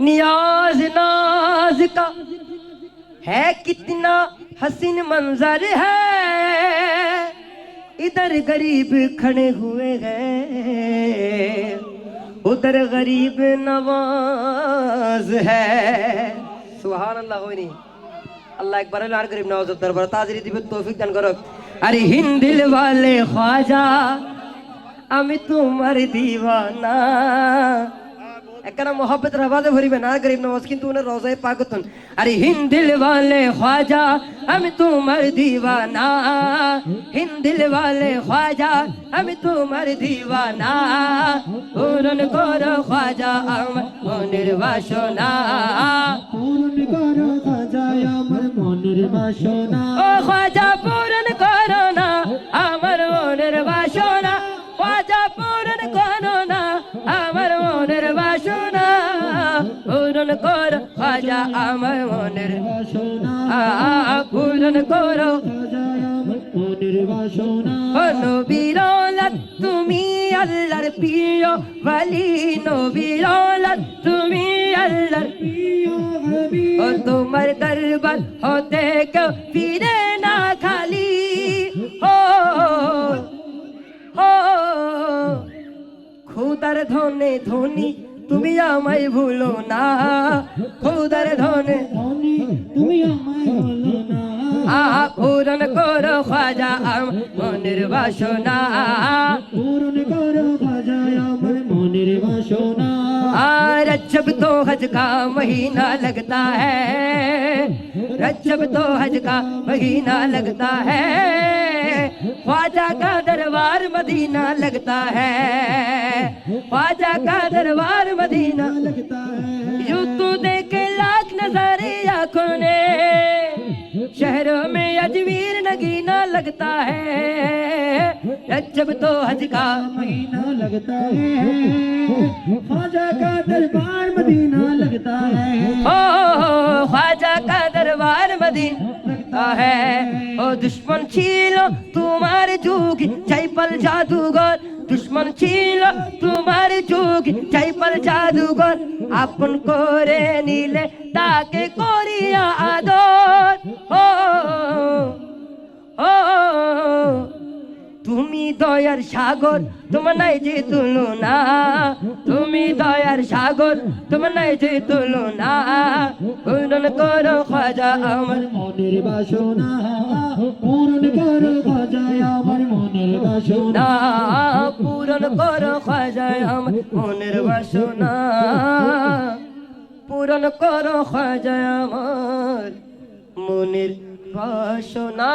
نیاز ناز کا ہے کتنا حسین منظر ہے۔ ادھر غریب کھڑے ہوئے ہیں، ادھر غریب نواز ہے۔ سبحان اللہ ہوئی نہیں۔ اللہ اکبر، اللہ غریب نواز دربار تازری دیبت توفیق دن کرو ارے ہندل والے خواجہ ام تمہر دیوانہ۔ একখানা মোহাব্বতের আওয়াজে ভরিবে না গরিব নওয়াজ কিন্তু উনার রোজায় পাগতন। আরে হিন্দিল ওয়ালে খাজা আমি তোমার দিওয়ানা। হিন্দিল ওয়ালে খাজা আমি তোমার দিওয়ানা। পূরণ করো খাজা আমার মনের বাসনা। পূরণ করো খাজায় আমার মনের বাসনা। পূরণ করো খাজা আমার মনের। পূরণ করো। নবীরলাত তুমি আল্লাহর প্রিয় বলি নবীরলাত তুমি আল্লাহর প্রিয় ও তোমার দরবার হতে কেউ ফিরে না খালি। ও ও, খুদার ধনে ধনী میں بھولونا پورن کورو خواجہ پورن کورو خوازا سونا رجب تو حج کا مہینہ لگتا ہے رجب تو حج کا مہینہ لگتا ہے خواجہ کا مدینہ لگتا ہے۔ خواجہ کا دربار مدینہ۔ لگتا ہے یوں تو دیکھے لاکھ نظارے آنکھوں نے۔ شہروں میں اجویر نگینہ لگتا ہے۔ جب تو حج کا مہینہ لگتا ہے۔ خواجہ کا دربار مدینہ لگتا ہے۔ او خواجہ کا دربار مدینہ لگتا ہے۔ দুশ্মন ছিল তোমার যুগে, চাইপাল জাদুঘর। দুশ্মন ছিল তোমার যুগে, চাইপাল জাদুঘর। আপন করে নিলে তাকে করিয়া আদর। দয়ার সাগর তোমার নাই যে তুলনা। তুমি দয়ার সাগর তোমার নাই যে তুলনা। পূরণ করো খাজা আমার মনের বাসনা। পূরণ করো খাজায় আমার মনের বাসনা। পূরণ করো খাজা আমার মনের বাসনা। পূরণ করো খাজা আমার মনের বাসনা।